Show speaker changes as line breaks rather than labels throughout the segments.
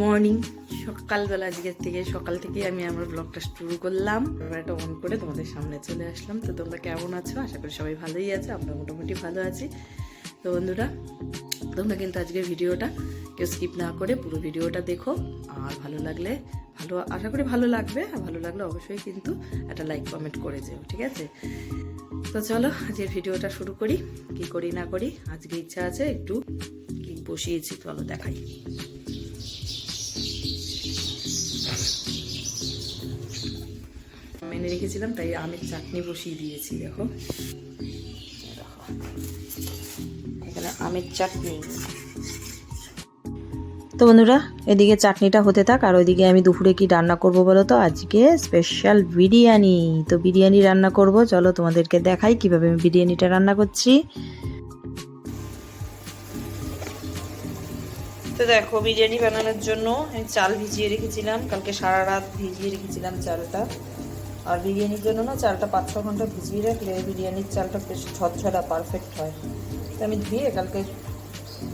Morning সকালবেলা আজকের থেকে, সকাল থেকে আমি আমার ব্লগটা শুরু করলাম। ক্যামেরাটা অন করে তোমাদের সামনে চলে আসলাম। তো তোমরা কেমন আছো? আশা করি সবাই ভালোই আছে। আমরা মোটামুটি ভালো আছি। তো বন্ধুরা, তোমরা কিন্তু আজকের ভিডিওটা কেউ স্কিপ না করে পুরো ভিডিওটা দেখো। আর ভালো লাগলে, ভালো, আশা করি ভালো লাগবে। আর ভালো লাগলে অবশ্যই কিন্তু একটা লাইক কমেন্ট করে যেও, ঠিক আছে? তো চলো, আজকের ভিডিওটা শুরু করি। কি করি, না করি, আজকে ইচ্ছা আছে একটু বসিয়েছি, চলো দেখাই। মেনে রেখেছিলাম, তাই আমের চাটনি বসিয়ে দিয়েছি, দেখো। এখানে আমের চাটনি। তো বন্ধুরা, এদিকে চাটনিটা হতে থাক, আর ওইদিকে আমি দুপুরে কি রান্না করব বলো তো? আজকে স্পেশাল বিরিয়ানি। তো বিরিয়ানি রান্না করব, চলো তোমাদেরকে দেখাই কীভাবে আমি বিরিয়ানিটা রান্না করছি। তো দেখো, বিরিয়ানি বানানোর জন্য চাল ভিজিয়ে রেখেছিলাম, কালকে সারা রাত ভিজিয়ে রেখেছিলাম চালটা। আর বিরিয়ানির জন্য না চালটা পাঁচ ছ ঘণ্টা ভিজিয়ে রাখলে বিরিয়ানির চালটা বেশ ঝরঝরা পারফেক্ট হয়। তো আমি ধুয়ে কালকে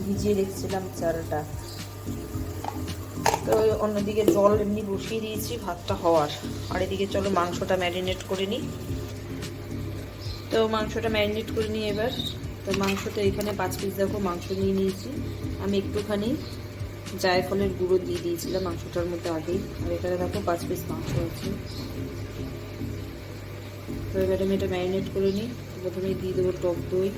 ভিজিয়ে রেখেছিলাম চালটা। তো অন্যদিকে জল এমনি বসিয়ে দিয়েছি, ভাতটা হওয়ার। আর এদিকে চলো মাংসটা ম্যারিনেট করে নিই। তো মাংসটা ম্যারিনেট করে নিই এবার। তো মাংসটা এখানে পাঁচ পিস দেখো মাংস নিয়ে নিয়েছি। আমি একটুখানি জায়ফলের গুঁড়ো দিয়ে দিয়েছিলাম মাংসটার মধ্যে আগেই। আর এখানে দেখো পাঁচ পিস মাংস আছে। তো এবারে আমি এটা ম্যারিনেট করে নিই। প্রথমে দিয়ে দেবো টক দই।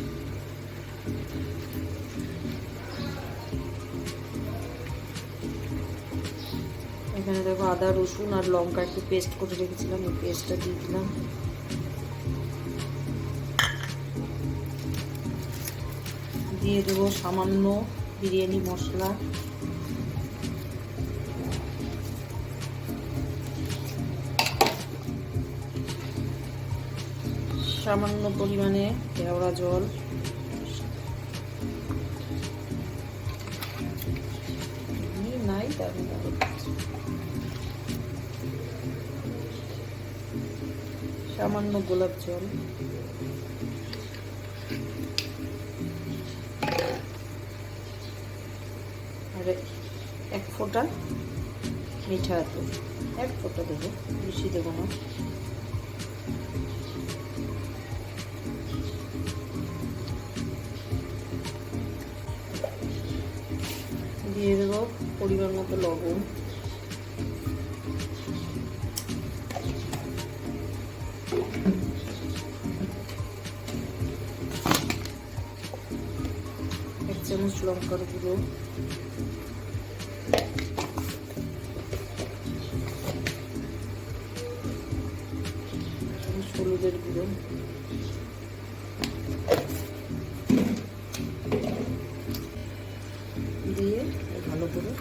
এখানে দেখো আদা, রসুন আর লঙ্কা একটু পেস্ট করে রেখেছিলাম ওই পেস্টটা দিয়ে দিলাম। দিয়ে দেবো সামান্য বিরিয়ানি মশলা। সামান্য পরিমাণে কেওড়া জল। নাই তার সামান্য গোলাপ জল। আর, এক ফোঁটা মিঠা আতর এক ফোঁটা দেবো, বেশি দেবো না। দিয়ে দেবো পরিমাণ মতো লবণ। এক চামচ লঙ্কার গুঁড়ো। হলুদের গুঁড়ো। দিয়ে করে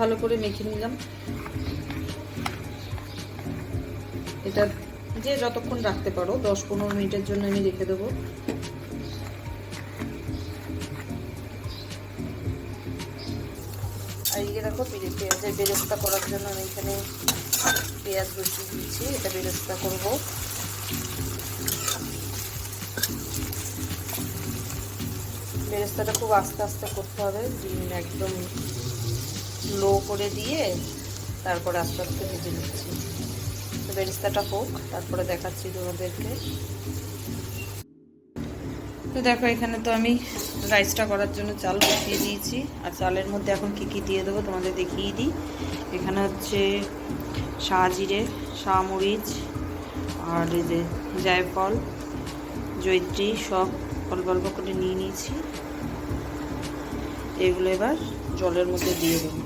ভালো করে মেখে নিলাম। এটা যে যতক্ষণ রাখতে পারো, দশ পনেরো মিনিটের জন্য আমি রেখে দেবো। দেখো পেঁয়াজের বেরেস্তা করার জন্য আমি এখানে পেঁয়াজ বসিয়ে দিয়েছি, এটা বেরেস্তা করব। বেরেস্তাটা খুব আস্তে আস্তে করতে হবে একদম লো করে দিয়ে তারপরে আস্তে আস্তে ভেজে নিচ্ছি। তো বেরেস্তাটা হোক, তারপরে দেখাচ্ছি তোমাদেরকে। তো দেখো, এখানে তো আমি রাইসটা করার জন্য চাল বসিয়ে দিয়েছি। আর চালের মধ্যে এখন কি কি দিয়ে দেবো তোমাদের দেখিয়ে দিই। এখানে হচ্ছে শাহজিরে শাহমরিচ, আর এই যে জায়ফল জৈত্রী সব অল্প অল্প করে নিয়ে নিয়েছি। এগুলো এবার জলের মধ্যে দিয়ে দেবো।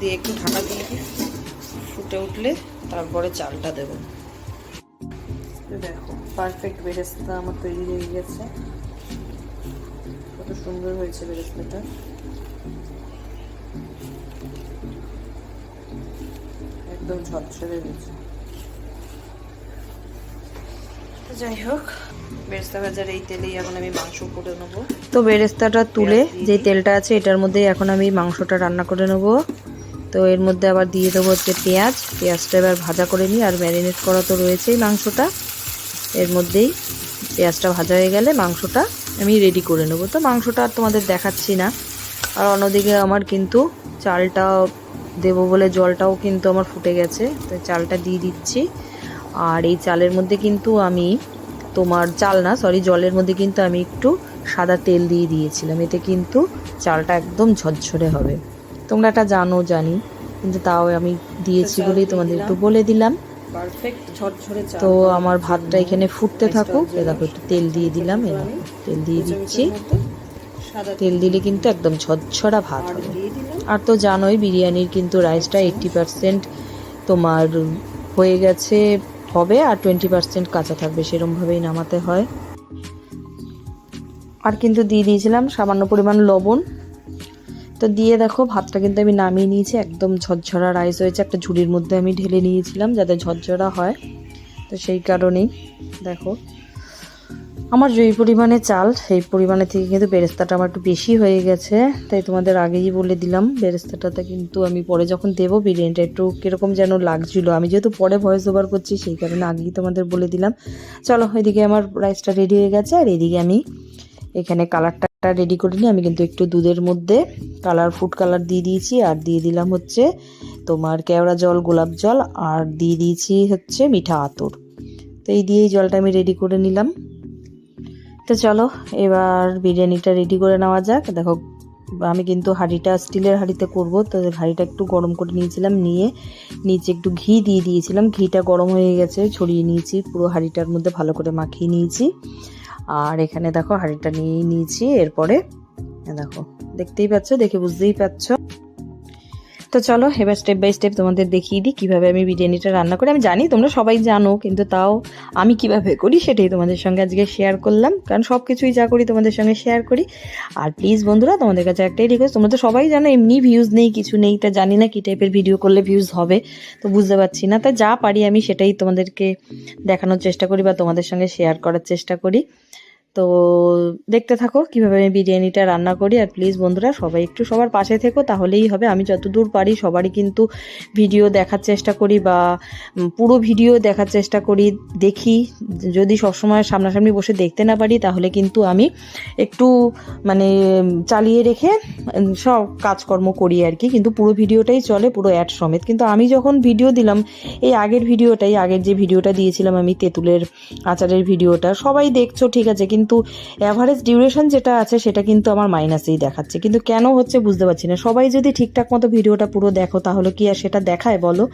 দিয়ে একটু ঢাকা দিয়ে দিই ফুটে উঠলে তারপরে চালটা দেবো। দেখো পারফেক্ট বেরেস্তা আমার তৈরি হয়ে গেছে। কত সুন্দর হয়েছে বেরেস্তাটা। একদম ঝরঝরে হয়েছে।
তো যাই হোক বেরেস্তা ভাজার এই তেলেই এখন আমি মাংস করে নেব।
তো বেরেস্তাটা তুলে যে তেলটা আছে এটার মধ্যে এখন আমি মাংসটা রান্না করে নেব। তো এর মধ্যে আবার দিয়ে দেবো হচ্ছে পেঁয়াজ। পেঁয়াজটা এবার ভাজা করে নিই, আর ম্যারিনেট করা তো রয়েছেই মাংসটা। এর মধ্যেই পেঁয়াজটা ভাজা হয়ে গেলে মাংসটা আমি রেডি করে নেব। তো মাংসটা আর তোমাদের দেখাচ্ছি না। আর অন্যদিকে আমার কিন্তু চালটা দেবো বলে জলটাও কিন্তু আমার ফুটে গেছে। তো চালটা দিয়ে দিচ্ছি। আর এই চালের মধ্যে কিন্তু আমি তোমার চাল না সরি জলের মধ্যে কিন্তু আমি একটু সাদা তেল দিয়ে দিয়েছিলাম। এতে কিন্তু চালটা একদম ঝরঝরে হবে। তোমরা এটা জানো জানি। কিন্তু তাও আমি দিয়েছি বলেই তোমাদের একটু বলে দিলাম। তো আমার ভাতটা এখানে ফুটতে থাকুক। এ দেখো একটু তেল দিয়ে দিলাম। এ তেল দিয়ে দিচ্ছি। তেল দিলে কিন্তু একদম ঝরঝরা ভাত হবে। আর তো জানোই বিরিয়ানির কিন্তু রাইসটা এইট্টি পার্সেন্ট তোমার হয়ে গেছে হবে। আর টোয়েন্টি পার্সেন্ট কাঁচা থাকবে সেরমভাবেই নামাতে হয়। আর কিন্তু দিয়ে দিয়েছিলাম সামান্য পরিমাণ লবণ। তো দিয়ে দেখো, ভাতটা কিন্তু আমি নামিয়ে নিয়েছি, একদম ঝরঝরা রাইস হয়েছে, একটা ঝুড়ির মধ্যে আমি ঢেলে নিয়েছিলাম যাতে ঝরঝরা হয়। তো সেই কারণেই দেখো, আমার যেই পরিমাণে চাল, সেই পরিমাণে থেকে কিন্তু বেরেস্তাটা আমার একটু বেশি হয়ে গেছে। তাই তোমাদের আগেই বলে দিলাম, বেরেস্তাটাতে কিন্তু আমি পরে যখন দেবো বিরিয়ানিটা, একটু কীরকম যেন লাগছিল। আমি যেহেতু পরে ভয়েস ওভার করছি, সেই কারণে আগেই তোমাদের বলে দিলাম। চলো, এদিকে আমার রাইসটা রেডি হয়ে গেছে, আর এদিকে আমি এখানে কালারটা রেডি করে নিই আমি কিন্তু একটু দুধের মধ্যে কালার ফুড কালার দিয়ে দিয়েছি। আর দিয়ে দিলাম হচ্ছে তোমার কেওড়া জল, গোলাপ জল। আর দিয়ে দিয়েছি হচ্ছে মিঠা আতর। তো এই দিয়ে এই জলটা আমি রেডি করে নিলাম। তো চলো, এবার বিরিয়ানিটা রেডি করে নেওয়া যাক। দেখো, আমি কিন্তু হাঁড়িটা স্টিলের হাঁড়িতে করব। তো হাঁড়িটা একটু গরম করে নিয়েছিলাম, নিয়ে নিচে একটু ঘি দিয়ে দিয়েছিলাম। ঘিটা গরম হয়ে গেছে, ছড়িয়ে নিয়েছি। পুরো হাঁড়িটার মধ্যে ভালো করে মাখিয়ে নিয়েছি। আর এখানে দেখো হাঁড়িটা নিয়ে নিয়েছি এরপরে দেখো দেখতেই পাচ্ছ দেখে বুঝতেই পারছ তো চলো, এবার স্টেপ বাই স্টেপ তোমাদের দেখিয়ে দিই কীভাবে আমি বিরিয়ানিটা রান্না করি। আমি জানি তোমরা সবাই জানো, কিন্তু তাও আমি কীভাবে করি সেটাই তোমাদের সঙ্গে আজকে শেয়ার করলাম। কারণ সব কিছুই যা করি তোমাদের সঙ্গে শেয়ার করি। আর প্লিজ বন্ধুরা, তোমাদের কাছে একটাই রিকোয়েস্ট তোমরা তো সবাই জানো, এমনি ভিউজ নেই, কিছু নেই, তা জানি না কী টাইপের ভিডিও করলে ভিউজ হবে, তো বুঝতে পারছি না। তা যা পারি আমি সেটাই তোমাদেরকে দেখানোর চেষ্টা করি বা তোমাদের সঙ্গে শেয়ার করার চেষ্টা করি। তো দেখতে থাকো কীভাবে আমি বিরিয়ানিটা রান্না করি। আর প্লিজ বন্ধুরা, সবাই একটু সবার পাশে থেকো, তাহলেই হবে। আমি যতদূর পারি সবারই কিন্তু ভিডিও দেখার চেষ্টা করি বা পুরো ভিডিও দেখার চেষ্টা করি, দেখি। যদি সবসময় সামনাসামনি বসে দেখতে না পারি, তাহলে কিন্তু আমি একটু মানে চালিয়ে রেখে সব কাজকর্ম করি আর কি। কিন্তু পুরো ভিডিওটাই চলে, পুরো অ্যাড সমেত। কিন্তু আমি যখন ভিডিও দিলাম, এই আগের ভিডিওটাই আগের যে ভিডিওটা দিয়েছিলাম আমি তেঁতুলের আচারের ভিডিওটা সবাই দেখছ, ঠিক আছে। কিন্তু অ্যাভারেজ ডিউরেশন যেটা আছে সেটা কিন্তু আমার মাইনাসেই দেখাচ্ছে। কিন্তু কেন হচ্ছে বুঝতে পারছি না। সবাই যদি ঠিকঠাক মতো ভিডিওটা পুরো দেখো তাহলে কি আর সেটা দেখায় বলো?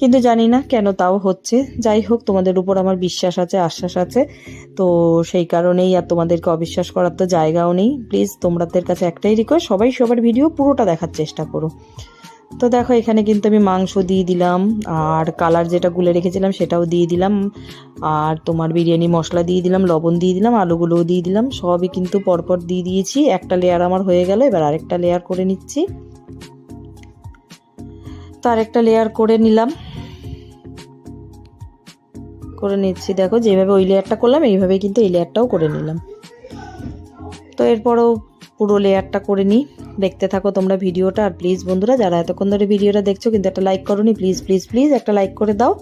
কিন্তু জানি না কেন তাও হচ্ছে। যাই হোক, তোমাদের উপর আমার বিশ্বাস আছে, আশ্বাস আছে। তো সেই কারণেই আর তোমাদেরকে অবিশ্বাস করার তো জায়গাও নেই। প্লিজ তোমাদের কাছে একটাই রিকোয়েস্ট সবাই সবার ভিডিও পুরোটা দেখার চেষ্টা করো। তো দেখো, এখানে কিন্তু আমি মাংস দিয়ে দিলাম, আর কালার যেটা গুলে রেখেছিলাম সেটাও দিয়ে দিলাম, আর তোমার বিরিয়ানি মশলা দিয়ে দিলাম, লবণ দিয়ে দিলাম, আলুগুলোও দিয়ে দিলাম, সবই কিন্তু পরপর দিয়ে দিয়েছি। একটা লেয়ার আমার হয়ে গেল, এবার আরেকটা লেয়ার করে নিচ্ছি। তো আরেকটা লেয়ার করে নিলাম। করে নিচ্ছি, দেখো, যেভাবে ওই লেয়ারটা করলাম এইভাবে কিন্তু এই লেয়ারটাও করে নিলাম। তো এরপরও পুরো লেয়ারটা করে নিই। দেখতে থাকো তোমরা ভিডিওটা। আর প্লিজ বন্ধুরা, যারা এতক্ষণ ধরে ভিডিওটা দেখছ, কিন্তু একটা লাইক করো প্লিজ প্লিজ প্লিজ একটা লাইক করে দাও।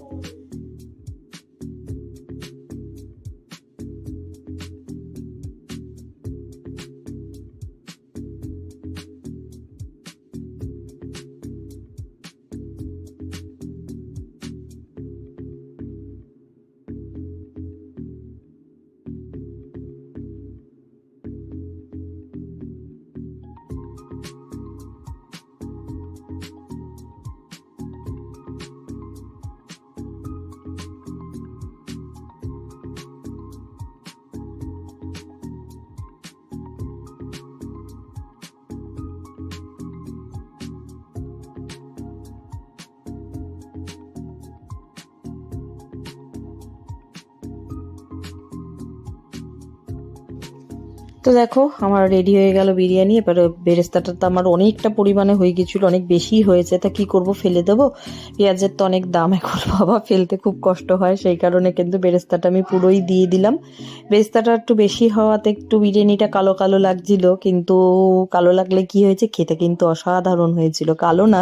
তো দেখো, আমার রেডি হয়ে গেল বিরিয়ানি। এবারে বেরেস্তাটা তো আমার অনেকটা পরিমাণে হয়ে গেছিল, অনেক বেশি হয়েছে। তা কি করব, ফেলে দেবো? পেঁয়াজের তো অনেক দাম এখন, বাবা, ফেলতে খুব কষ্ট হয়। সেই কারণে কিন্তু বেরেস্তাটা আমি পুরোই দিয়ে দিলাম। বেরেস্তাটা একটু বেশি হওয়াতে একটু বিরিয়ানিটা কালো কালো লাগছিল, কিন্তু কালো লাগলে কি হয়েছে, খেতে কিন্তু অসাধারণ হয়েছিল। কালো না।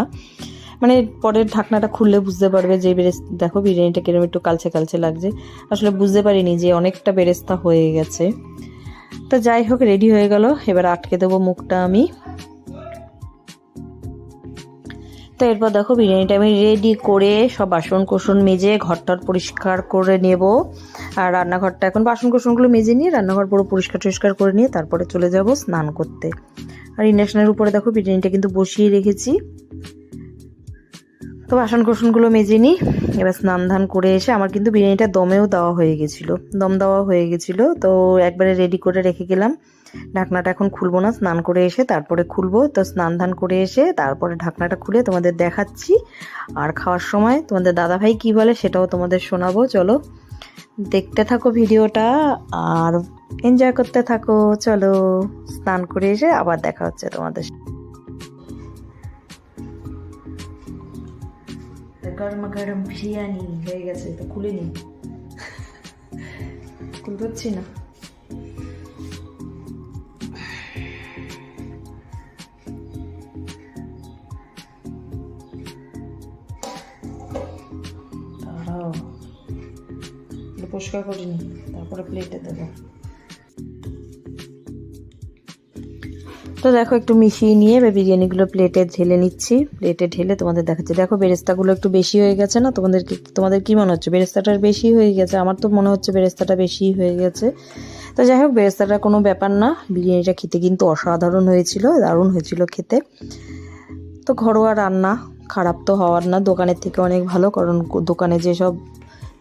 মানে পরের ঢাকনাটা খুললে বুঝতে পারবে যে বেরেস দেখো বিরিয়ানিটা কীরকম একটু কালচে কালচে লাগছে। আসলে বুঝতে পারিনি যে অনেকটা বেরেস্তা হয়ে গেছে। তো যাই হোক রেডি হয়ে গেল। এবার আটকে দেবো মুখটা আমি। তো এরপর দেখো, বিরিয়ানিটা আমি রেডি করে সব বাসন কোসন মেজে ঘরটার পরিষ্কার করে নেব। আর রান্নাঘরটা এখন বাসন কোসনগুলো মেজে নিয়ে রান্নাঘর পুরো পরিষ্কার টরিষ্কার করে নিয়ে তারপরে চলে যাব স্নান করতে। আর ইন্ডাকশনের উপরে দেখো, বিরিয়ানিটা কিন্তু বসিয়ে রেখেছি। তো বাসন কোসনগুলো মেজে নিই। এবার স্নান ধান করে এসে আমার কিন্তু বিরিয়ানিটা দমেও দেওয়া হয়ে গেছিল। দম দেওয়া হয়ে গেছিল, তো একবারে রেডি করে রেখে গেলাম। ঢাকনাটা এখন খুলবো না, স্নান করে এসে তারপরে খুলবো। তো স্নান ধান করে এসে তারপরে ঢাকনাটা খুলে তোমাদের দেখাচ্ছি। আর খাওয়ার সময় তোমাদের দাদাভাই কি বলে সেটাও তোমাদের শোনাবো, চলো। দেখতে থাকো ভিডিওটা আর এনজয় করতে থাকো, চলো। স্নান করে এসে আবার দেখা হচ্ছে তোমাদের গরমা গরম বিরিয়ানি হয়ে গেছে তো খুলে নি খুলতে পারছি না পরিষ্কার করিনি তারপরে প্লেটে দেবো তো দেখো, একটু মিশিয়ে নিয়ে এবার বিরিয়ানিগুলো প্লেটে ঢেলে নিচ্ছি। প্লেটে ঢেলে তোমাদের দেখাচ্ছি। দেখো, বেরেস্তাগুলো একটু বেশি হয়ে গেছে না? তোমাদের তোমাদের কি মনে হচ্ছে? বেরেস্তাটার বেশি হয়ে গেছে? আমার তো মনে হচ্ছে বেরেস্তাটা বেশি হয়ে গেছে। তো যাই হোক, বেরেস্তাটা কোনো ব্যাপার না। বিরিয়ানিটা খেতে কিন্তু অসাধারণ হয়েছিল, দারুণ হয়েছিল খেতে। তো ঘরোয়া রান্না, খারাপ তো হওয়ার না। দোকানের থেকে অনেক ভালো, কারণ দোকানে যেসব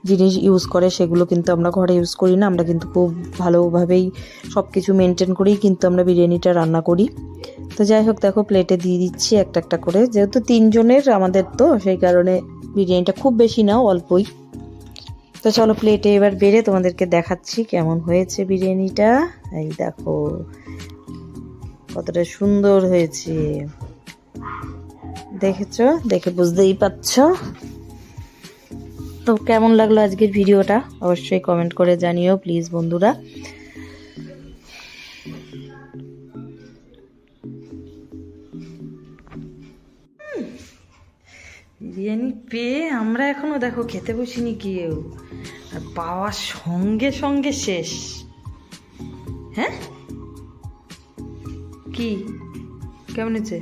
জিনিস ইউজ করে, সেগুলো কিন্তু আমরা ঘরে ইউজ করি না। আমরা কিন্তু খুব ভালোভাবেই সব কিছু মেনটেন করেই কিন্তু আমরা বিরিয়ানিটা রান্না করি। তো যাই হোক, দেখো প্লেটে দিয়ে দিচ্ছি একটা একটা করে। যেহেতু তিনজনের আমাদের তো, সেই কারণে বিরিয়ানিটা খুব বেশি না, অল্পই। তো চলো প্লেটে এবার বেড়ে তোমাদেরকে দেখাচ্ছি কেমন হয়েছে বিরিয়ানিটা। এই দেখো, কতটা সুন্দর হয়েছে। দেখেছ? দেখে বুঝতেই পারছ? তো কেমন লাগল আজকের ভিডিওটা? অবশ্যই কমেন্ট করে জানিও প্লিজ বন্ধুরা।
বিরিয়ানি পেয়ে আমরা এখনও দেখো খেতে বসিনি কেউ। আর পাওয়ার সঙ্গে সঙ্গে শেষ। হ্যাঁ? কি? কেমন হয়েছে?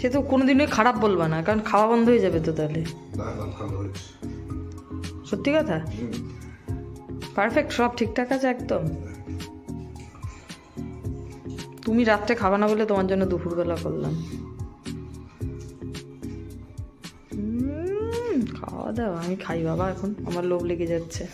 সে তো কোনোদিনই খারাপ বলবা না কারণ খাওয়া বন্ধ হয়ে যাবে তো তাহলে।
ভালো হয়েছে।
সত্যি কথা? পারফেক্ট সব ঠিকঠাক আছে একদম। তুমি রাত্রে খাবা না বলে তোমার জন্য দুপুরবেলা করলাম। খাওয়া দাওয়া আমি খাই বাবা এখন আমার লোভ লেগে যাচ্ছে।